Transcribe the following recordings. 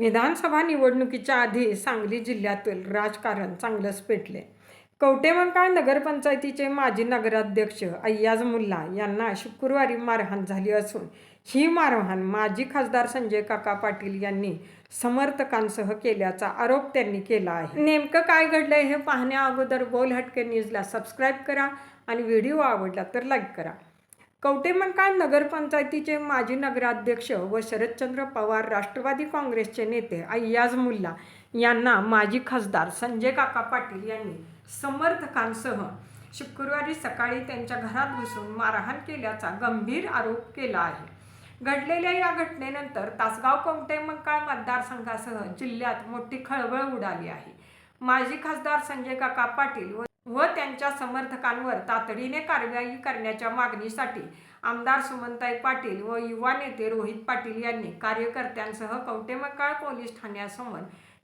विधानसभा निवडणुकीच्या आधी सांगली जिल्ह्यातील राजकारण चांगलंच पेटले. कवटेमंकाळ नगरपंचायतीचे माजी नगराध्यक्ष अय्याज मुल्ला यांना शुक्रवारी मारहाण झाली असून ही मारहाण माजी खासदार संजय काका पाटील यांनी समर्थकांसह केल्याचा आरोप त्यांनी केला आहे. नेमकं काय घडलंय हे पाहण्या अगोदर बोल हटके न्यूजला सबस्क्राईब करा आणि व्हिडिओ आवडला तर लाईक करा. कवटेमंकाळ नगरपंचायतीचे माजी नगराध्यक्ष व शरदचंद्र पवार राष्ट्रवादी काँग्रेसचे नेते अय्याज मुल्ला यांना माजी खासदार संजय काका पाटील यांनी समर्थकांसह शुक्रवारी सकाळी त्यांच्या घरात घुसून मारहाण केल्याचा गंभीर आरोप केला आहे. घडलेल्या या घटनेनंतर तासगाव कवटेमंकाळ मतदारसंघासह जिल्ह्यात मोठी खळबळ उडाली आहे. माजी खासदार संजय काका पाटील व व त्यांच्या समर्थकांवर तातडीने कारवाई करण्याच्या मागणीसाठी आमदार सुमनताई पाटील व युवा नेते रोहित पाटील यांनी कार्यकर्त्यांसह कवटेमकाळ पोलीस ठाण्यासमोर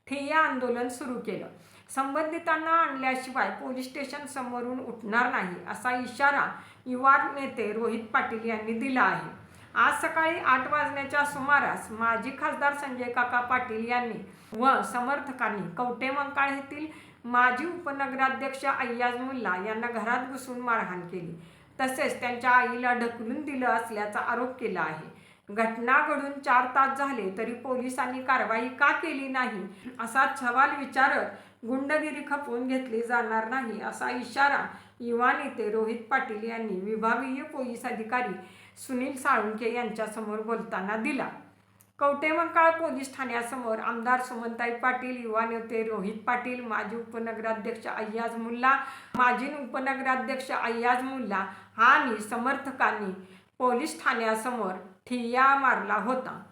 ठिय्या आंदोलन सुरू केलं. संबंधितांना आणल्याशिवाय पोलीस स्टेशन समोरून उठणार नाही असा इशारा युवा नेते रोहित पाटील यांनी दिला आहे. आज सकाळी आठ वाजण्याच्या सुमारास माजी खासदार संजय काका पाटील यांनी व समर्थकांनी कवटेमंकाळ येथील माजी उपनगराध्यक्ष अय्याज मुल्ला यांना घरात घुसून मारहाण केली. तसेच त्यांच्या आईला ढकलून दिलं असल्याचा आरोप केला आहे. घटना घडून चार तास झाले तरी पोलिसांनी कारवाई का केली नाही? असा सवाल विचारत गुंडगिरी खपवून घेतली जाणार नाही असा इशारा युवा नेते रोहित पाटील यांनी विभागीय पोलीस अधिकारी सुनील साळुंके यांच्यासमोर बोलताना दिला. कवटेमंकाळ पोलीस ठाण्यासमोर आमदार सुमनताई पाटील युवा नेते रोहित पाटील माजी उपनगराध्यक्ष अय्याज मुल्ला माजी उपनगराध्यक्ष अय्याज मुल्ला आणि समर्थकांनी पोलीस ठाण्यासमोर ठिय्या मारला होता.